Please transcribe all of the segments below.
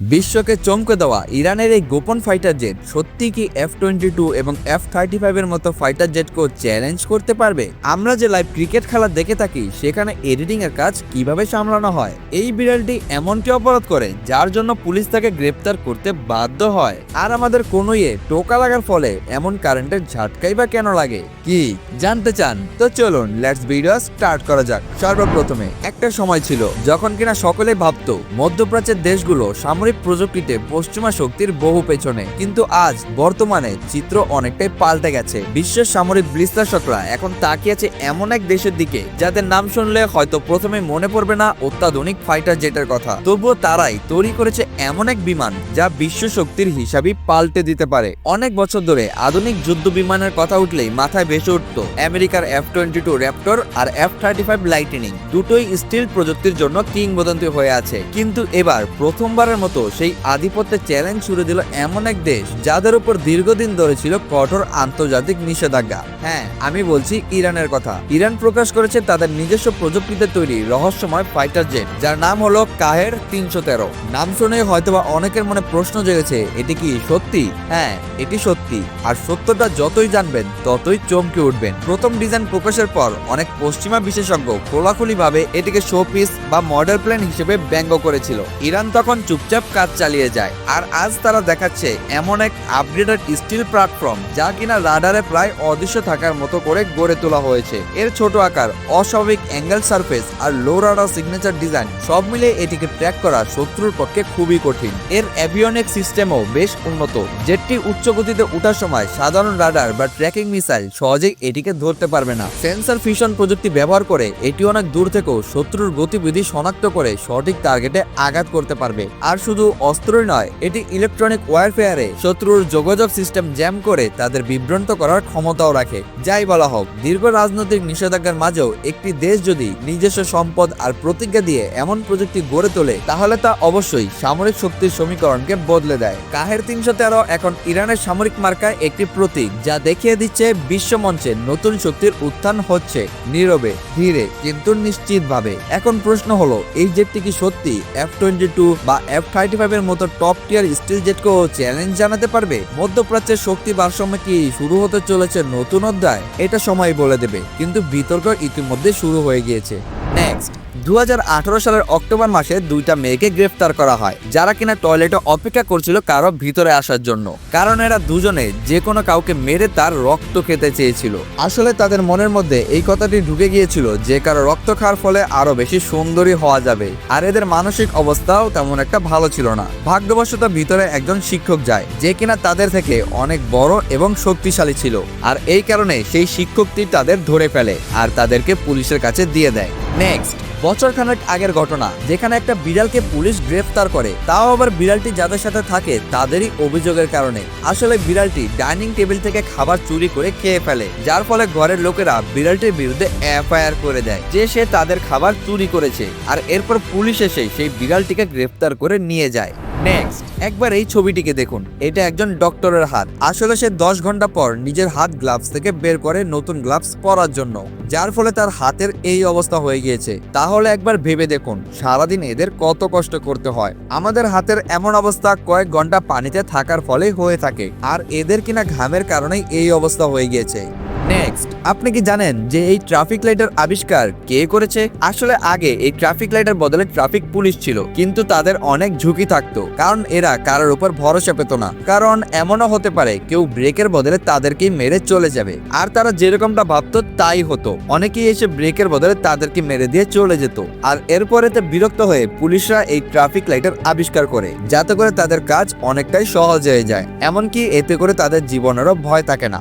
বিশ্বকে চমকে দেওয়া ইরানের এই গোপন ফাইটার জেট সত্যি কি এফ টোয়েন্টি টু এবং এফ থার্টি ফাইভের মতো ফাইটার জেটকেও চ্যালেঞ্জ করতে পারবে? আমরা যে লাইভ ক্রিকেট খেলা দেখে থাকি, সেখানে এডিটিং এর কাজ কীভাবে সামলানো হয়? এই বিড়ালটি এমনটি অপরাধ করে, যার জন্য পুলিশ তাকে গ্রেপ্তার করতে বাধ্য হয়। আর আমাদের কোনো ইয়ে টোকা লাগার ফলে এমন কারেন্টের ঝাটকাই বা কেন লাগে? কি? জানতে চান? তো চলুন লেটস ভিডিও স্টার্ট করা যাক। সর্বপ্রথমে একটা সময় ছিল যখন কিনা সকলে ভাবতো, মধ্যপ্রাচ্যের দেশগুলো সামরিক প্রযুক্তিতে পশ্চিমা শক্তির বহু পেছনে। কিন্তু আজ বর্তমানে চিত্র অনেকটাই পাল্টে গেছে। বিশ্বের সামরিক বিশ্লেষকরা এখন তাকিয়েছে এমন এক দেশের দিকে, যাদের নাম শুনলে হয়তো প্রথমে মনে পড়বে না অত্যাধুনিক ফাইটার জেটের কথা। তবুও তারাই তৈরি করেছে এমন এক বিমান, যা বিশ্ব শক্তির হিসাবই পাল্টে দিতে পারে। অনেক বছর ধরে আধুনিক যুদ্ধ বিমানের কথা উঠলেই মাথায় ভেসে উঠত আমেরিকার এফ টোয়েন্টি টু র্যাপটর আর এফ থার্টি ফাইভ লাইটেনিং দুটোই স্টিল প্রযুক্তির জন্য কিংবদন্তি হয়ে আছে। কিন্তু এবার প্রথমবারের মতো সেই আধিপত্যের চ্যালেঞ্জ ছুড়ে দিল এমন এক দেশ, যাদের উপর দীর্ঘদিন ধরে ছিল কঠোর আন্তর্জাতিক নিষেধাজ্ঞা। হ্যাঁ আমি বলছি ইরানের কথা। ইরান প্রকাশ করেছে তাদের নিজস্ব প্রযুক্তিতে তৈরি রহস্যময় ফাইটার জেট যার নাম হলো কাহের তিনশো তেরো। নাম শুনে হয়তোবা অনেকের মনে প্রশ্ন জেগেছে, এটি কি সত্যি? হ্যাঁ এটি সত্যি। আর সত্যটা যতই জানবেন, ততই চমকে উঠবেন। প্রথম ডিজাইন প্রকাশের পর অনেক পশ্চিমা বিশেষজ্ঞ খোলাখুলি ভাবে এটিকে শো পিস বা মডেল প্ল্যান হিসেবে ব্যঙ্গ করেছিল। ইরান তখন চুপচাপ কাজ চালিয়ে যায়। আর আজ তারা দেখাচ্ছে এমন এক আপগ্রেডেড স্টিল প্ল্যাটফর্ম যা কিনা রাডারে প্রায় অদৃশ্য থাকার মতো করে গড়ে তোলা হয়েছে। এর ছোট আকার, অস্বাভাবিক অ্যাঙ্গেল সারফেস আর লো রাডার সিগনেচার ডিজাইন সব মিলে এটিকে ট্র্যাক করা শত্রুর পক্ষে খুবই কঠিন। এর অ্যাভিয়নিক সিস্টেমও বেশ উন্নত। জেটটি উচ্চ গতিতে উঠার সময় সাধারণ রাডার বা ট্র্যাকিং মিসাইল সহজেই এটিকে ধরতে পারবে না। সেন্সার ফিশন প্রযুক্তি ব্যবহার করে এটি অনেক দূর থেকেও শত্রুর গতিবিধি শনাক্ত করে সঠিক টার্গেটে আঘাত করতে পারবে। আর শুধু অস্ত্রই নয়, এটি ইলেকট্রনিক ওয়ারফেয়ারে শত্রুর যোগাযোগ সিস্টেম জ্যাম করে তাদের বিভ্রান্ত করার ক্ষমতাও রাখে। যাই বলা হোক, দীর্ঘ রাজনৈতিক নিষেধাজ্ঞার মাঝেও একটি দেশ যদি নিজস্ব সম্পদ আর প্রতিজ্ঞা দিয়ে এমন প্রযুক্তি গড়ে তোলে, তাহলে তা অবশ্যই সামরিক শক্তির সমীকরণকে বদলে দেয়। কাহের তিনশো তেরো এখন ইরানের সামরিক মার্কায় একটি প্রতীক, যা দেখিয়ে দিচ্ছে বিশ্ব মঞ্চে নতুন শক্তির উত্থান হচ্ছে নীরবে, ধীরে, কিন্তু নিশ্চিতভাবে। এখন প্রশ্ন হলো, এই জেটটি কি সত্যি এফ টোয়েন্টি টু বা এফ থার্টি ফাইভ এর মতো টপ টিয়ার স্টিল জেটকেও চ্যালেঞ্জ জানাতে পারবে। মধ্যপ্রাচ্যের শক্তি ভারসাম্য কি শুরু হতে চলেছে নতুন অধ্যায়? এটা সময় বলে দেবে, কিন্তু বিতর্ক ইতিমধ্যে শুরু হয়ে গিয়েছে। নেক্সট দু হাজার আঠারো সালের অক্টোবর মাসে দুইটা মেয়েকে গ্রেফতার করা হয়, যারা কিনা টয়লেটে অপেক্ষা করছিল কারও ভিতরে আসার জন্য। কারণ এরা দুজনে যে কোনো কাউকে মেরে তার রক্ত খেতে চেয়েছিল। আসলে তাদের মনের মধ্যে এই কথাটি ঢুকে গিয়েছিল যে কারও রক্ত খাওয়ার ফলে আরও বেশি সুন্দরী হওয়া যাবে। আর এদের মানসিক অবস্থাও তেমন একটা ভালো ছিল না। ভাগ্যবশত ভিতরে একজন শিক্ষক যায়, যে কিনা তাদের থেকে অনেক বড় এবং শক্তিশালী ছিল। আর এই কারণে সেই শিক্ষকটি তাদের ধরে ফেলে আর তাদেরকে পুলিশের কাছে দিয়ে দেয়। নেক্সট বছর খানেক আগের ঘটনা, যেখানে একটা বিড়ালকে পুলিশ গ্রেফতার করে। তাও আবার বিড়ালটি যাদের সাথে থাকে, তাদেরই অভিযোগের কারণে। আসলে বিড়ালটি ডাইনিং টেবিল থেকে খাবার চুরি করে খেয়ে ফেলে, যার ফলে ঘরের লোকেরা বিড়ালটির বিরুদ্ধে এফআইআর করে দেয়, যে সে তাদের খাবার চুরি করেছে। আর এরপর পুলিশ এসে সেই বিড়ালটিকে গ্রেফতার করে নিয়ে যায়। নেক্সট একবার এই ছবিটিকে দেখুন। এটা একজন ডক্টরের হাত। আসলে সে দশ ঘণ্টা পর নিজের হাত গ্লাভস থেকে বের করে নতুন গ্লাভস পরার জন্য। যার ফলে তার হাতের এই অবস্থা হয়ে গিয়েছে। তাহলে একবার ভেবে দেখুন, সারাদিন এদের কত কষ্ট করতে হয়। আমাদের হাতের এমন অবস্থা কয়েক ঘণ্টা পানিতে থাকার ফলে হয়ে থাকে। আর এদের কিনা ঘামের কারণেই এই অবস্থা হয়ে গিয়েছে। নেক্সট আপনি কি জানেন যে এই ট্রাফিক লাইটের আবিষ্কার কে করেছে? আসলে আগে এই ট্রাফিক লাইটের বদলে ট্রাফিক পুলিশ ছিল, কিন্তু তাদের অনেক ঝুঁকি থাকতো, কারণ এরা কারোর উপর ভরসা পেত না। কারণ এমনও হতে পারে, কেউ ব্রেকের বদলে তাদেরকেই মেরে চলে যাবে। আর তারা যেরকমটা ভাবতো, তাই হতো। অনেকেই এসে ব্রেকের বদলে তাদেরকে মেরে দিয়ে চলে যেত। আর এরপরে বিরক্ত হয়ে পুলিশরা এই ট্রাফিক লাইটের আবিষ্কার করে, যাতে করে তাদের কাজ অনেকটাই সহজ হয়ে যায়। এমনকি এতে করে তাদের জীবনেরও ভয় থাকে না।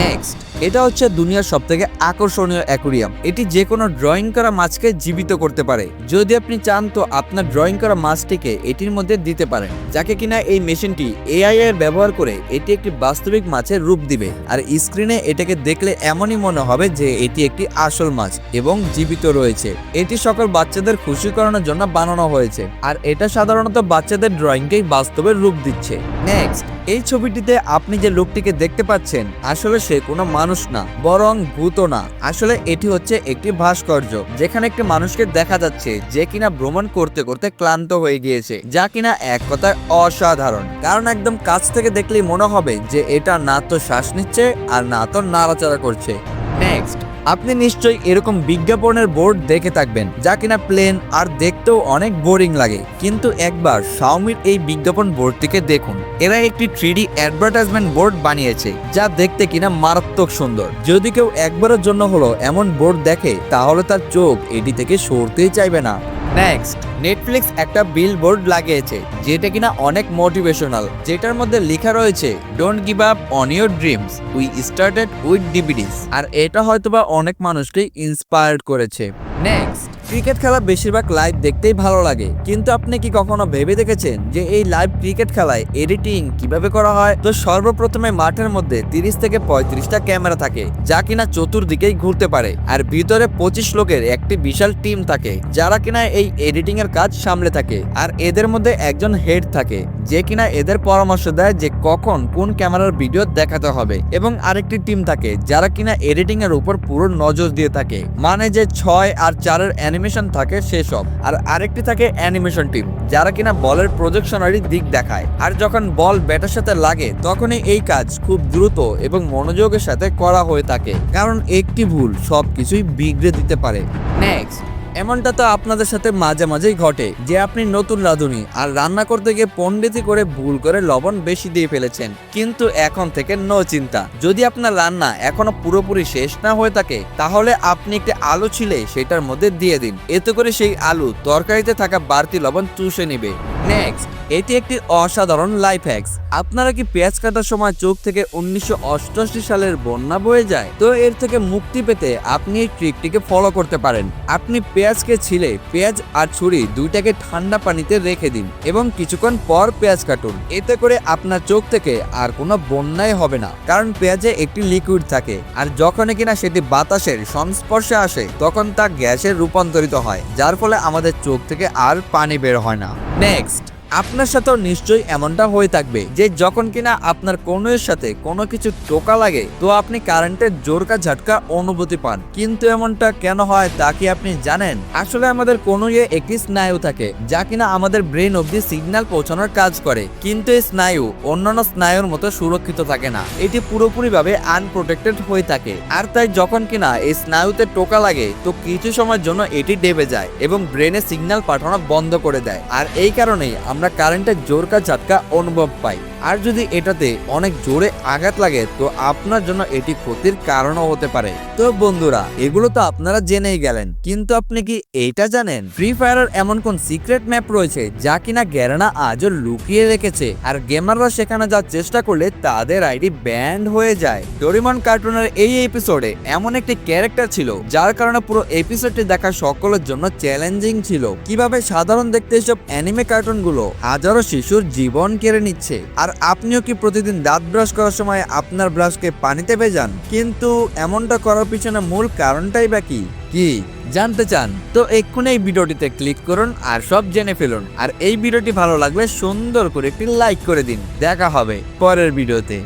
নেক্সট এটা হচ্ছে দুনিয়ার সব থেকে আকর্ষণীয় অ্যাকুরিয়াম। এটি যে কোনো ড্রয়িং করা মাছকে জীবিত করতে পারে। যদি আপনি চান তো আপনার ড্রয়িং করা মাছটিকে এটির মধ্যে দিতে পারেন, যাকে কিনা এই মেশিনটি এআই এর ব্যবহার করে এটি একটি বাস্তবিক মাছের রূপ দিবে। আর স্ক্রিনে এটাকে দেখলে এমনই মনে হবে যে এটি একটি আসল মাছ এবং জীবিত রয়েছে। এটি সকল বাচ্চাদের খুশি করানোর জন্য বানানো হয়েছে। আর এটা সাধারণত বাচ্চাদের ড্রয়িংকেই বাস্তবের রূপ দিচ্ছে। নেক্সট এই ছবিটিতে আপনি যে লোকটিকে দেখতে পাচ্ছেন, আসলে সে কোনো মানুষ মানুষ না, বরং ভূত না। আসলে এটি হচ্ছে একটি ভাস্কর্য, যেখানে একটি মানুষকে দেখা যাচ্ছে যে কিনা ভ্রমণ করতে করতে ক্লান্ত হয়ে গিয়েছে, যা কিনা এক কথায় অসাধারণ। কারণ একদম কাছ থেকে দেখলেই মনে হবে যে এটা না তো শ্বাস নিচ্ছে আর না তো নাড়াচাড়া করছে। নেক্সট আপনি নিশ্চয়ই এরকম বিজ্ঞাপনের বোর্ড দেখে থাকবেন, যা কিনা প্লেন আর দেখতেও অনেক বোরিং লাগে। কিন্তু একবার শাওমির এই বিজ্ঞাপন বোর্ডটিকে দেখুন। এরা একটি থ্রিডি অ্যাডভার্টাইজমেন্ট বোর্ড বানিয়েছে, যা দেখতে কিনা মারাত্মক সুন্দর। যদি কেউ একবারের জন্য হলো এমন বোর্ড দেখে, তাহলে তার চোখ এটি থেকে সরতেই চাইবে না। নেক্সট নেটফ্লিক্স একটা বিল বোর্ড লাগিয়েছে, যেটা কিনা অনেক মোটিভেশনাল যেটার মধ্যে লেখা রয়েছে don't give up on your dreams we started with ডিবিডিস আর এটা হয়তোবা অনেক মানুষকে ইন্সপায়ার্ড করেছে। নেক্সট ক্রিকেট খেলা বেশিরভাগ লাইভ দেখতেই ভালো লাগে। কিন্তু আপনি কি কখনো ভেবে দেখেছেন যে এই লাইভ ক্রিকেট খেলায় এডিটিং কীভাবে করা হয়? তো সর্বপ্রথমে মাঠের মধ্যে তিরিশ থেকে পঁয়ত্রিশটা ক্যামেরা থাকে, যা কিনা চতুর্দিকেই ঘুরতে পারে। আর ভিতরে পঁচিশ লোকের একটি বিশাল টিম থাকে, যারা কিনা এই এডিটিং এর কাজ সামলে থাকে। আর এদের মধ্যে একজন হেড থাকে, যে কিনা এদের পরামর্শ দেয় যে কখন কোন ক্যামেরার ভিডিও দেখাতে হবে। এবং আরেকটি টিম থাকে, যারা কিনা এডিটিং এর উপর পুরো নজর দিয়ে থাকে। মানে যে ছয় আর চারের অ্যানিমেশন থাকে সেসব। আর আরেকটি থাকে অ্যানিমেশন টিম, যারা কিনা বলের প্রজেকশনারি দিক দেখায়। আর যখন বল ব্যাটের সাথে লাগে, তখনই এই কাজ খুব দ্রুত এবং মনোযোগের সাথে করা হয়ে থাকে। কারণ একটি ভুল সব কিছুই বিগড়ে দিতে পারে। নেক্সট এমনটা তো আপনাদের সাথে মাঝে মাঝেই ঘটে যে আপনি নতুন রাঁধুনি আর রান্না করতে গিয়ে পণ্ডিতি করে ভুল করে লবণ বেশি দিয়ে ফেলেছেন। কিন্তু এখন থেকে ন চিন্তা। যদি আপনার রান্না এখনও পুরোপুরি শেষ না হয়ে থাকে, তাহলে আপনি একটি আলু ছিলে সেটার মধ্যে দিয়ে দিন। এতে করে সেই আলু তরকারিতে থাকা বাড়তি লবণ চুষে নেবে। নেক্সট এটি একটি অসাধারণ লাইফ হ্যাক্স আপনারা কি পেঁয়াজ কাটার সময় চোখ থেকে উনিশশো অষ্টআশি সালের বন্যা বয়ে যায়? তো এর থেকে মুক্তি পেতে আপনি এই ট্রিকটিকে ফলো করতে পারেন। আপনি পেঁয়াজকে ছিলে পেঁয়াজ আর ছুরি দুইটাকে ঠান্ডা পানিতে রেখে দিন এবং কিছুক্ষণ পর পেঁয়াজ কাটুন। এতে করে আপনার চোখ থেকে আর কোনো বন্যাই হবে না। কারণ পেঁয়াজে একটি লিকুইড থাকে আর যখনই কিনা সেটি বাতাসের সংস্পর্শে আসে, তখন তা গ্যাসে রূপান্তরিত হয়, যার ফলে আমাদের চোখ থেকে আর পানি বের হয় না। নেক্সট আপনার সাথেও নিশ্চয়ই এমনটা হয়ে থাকবে যে যখন কিনা আপনার কনুয়ের সাথে কোনো কিছু টোকা লাগে, তো আপনি কারেন্টের জোরকা ঝাটকা অনুভূতি পান। কিন্তু এমনটা কেন হয় তা কি আপনি জানেন? আসলে আমাদের কনুয়ে একটি স্নায়ু থাকে, যা কিনা আমাদের ব্রেন অবধি সিগন্যাল পৌঁছানোর কাজ করে। কিন্তু এই স্নায়ু অন্যান্য স্নায়ুর মতো সুরক্ষিত থাকে না। এটি পুরোপুরিভাবে আনপ্রোটেক্টেড হয়ে থাকে। আর তাই যখন কিনা এই স্নায়ুতে টোকা লাগে, তো কিছু সময়ের জন্য এটি ডেবে যায় এবং ব্রেনে সিগন্যাল পাঠানো বন্ধ করে দেয়। আর এই কারণেই আমরা কারেন্টের জোরকা ঝাটকা অনুভব পাই। আর যদি এটাতে অনেক জোরে আঘাত লাগে, তো আপনার জন্য এটি ক্ষতির কারণও হতে পারে। তো বন্ধুরা, এগুলো তো আপনারা জেনেই গেলেন। কিন্তু আপনি কি এইটা জানেন? ফ্রি ফায়ারের এমন কোন সিক্রেট ম্যাপ রয়েছে যা কিনা গ্যারেনা আজও লুকিয়ে রেখেছে? আর গেমাররা সেখানে যাওয়ার চেষ্টা করলে তাদের আইডি ব্যান্ড হয়ে যায়। ডোরিমন কার্টুনের এই এপিসোডে এমন একটি ক্যারেক্টার ছিল, যার কারণে পুরো এপিসোডটি দেখা সকলের জন্য চ্যালেঞ্জিং ছিল। কীভাবে সাধারণ দেখতে এসব অ্যানিমে কার্টুনগুলো হাজারো শিশুর জীবন কেড়ে নিচ্ছে। আর আপনিও কি প্রতিদিন দাঁত ব্রাশ করার সময় আপনার ব্রাশকে পানিতে ভেজান? কিন্তু এমনটা করার পিছনে মূল কারণটাই বা কি? কি? জানতে চান? তো এক্ষুনি এই ভিডিওটিতে ক্লিক করুন আর সব জেনে ফেলুন। আর এই ভিডিওটি ভালো লাগবে সুন্দর করে একটি লাইক করে দিন। দেখা হবে পরের ভিডিওতে।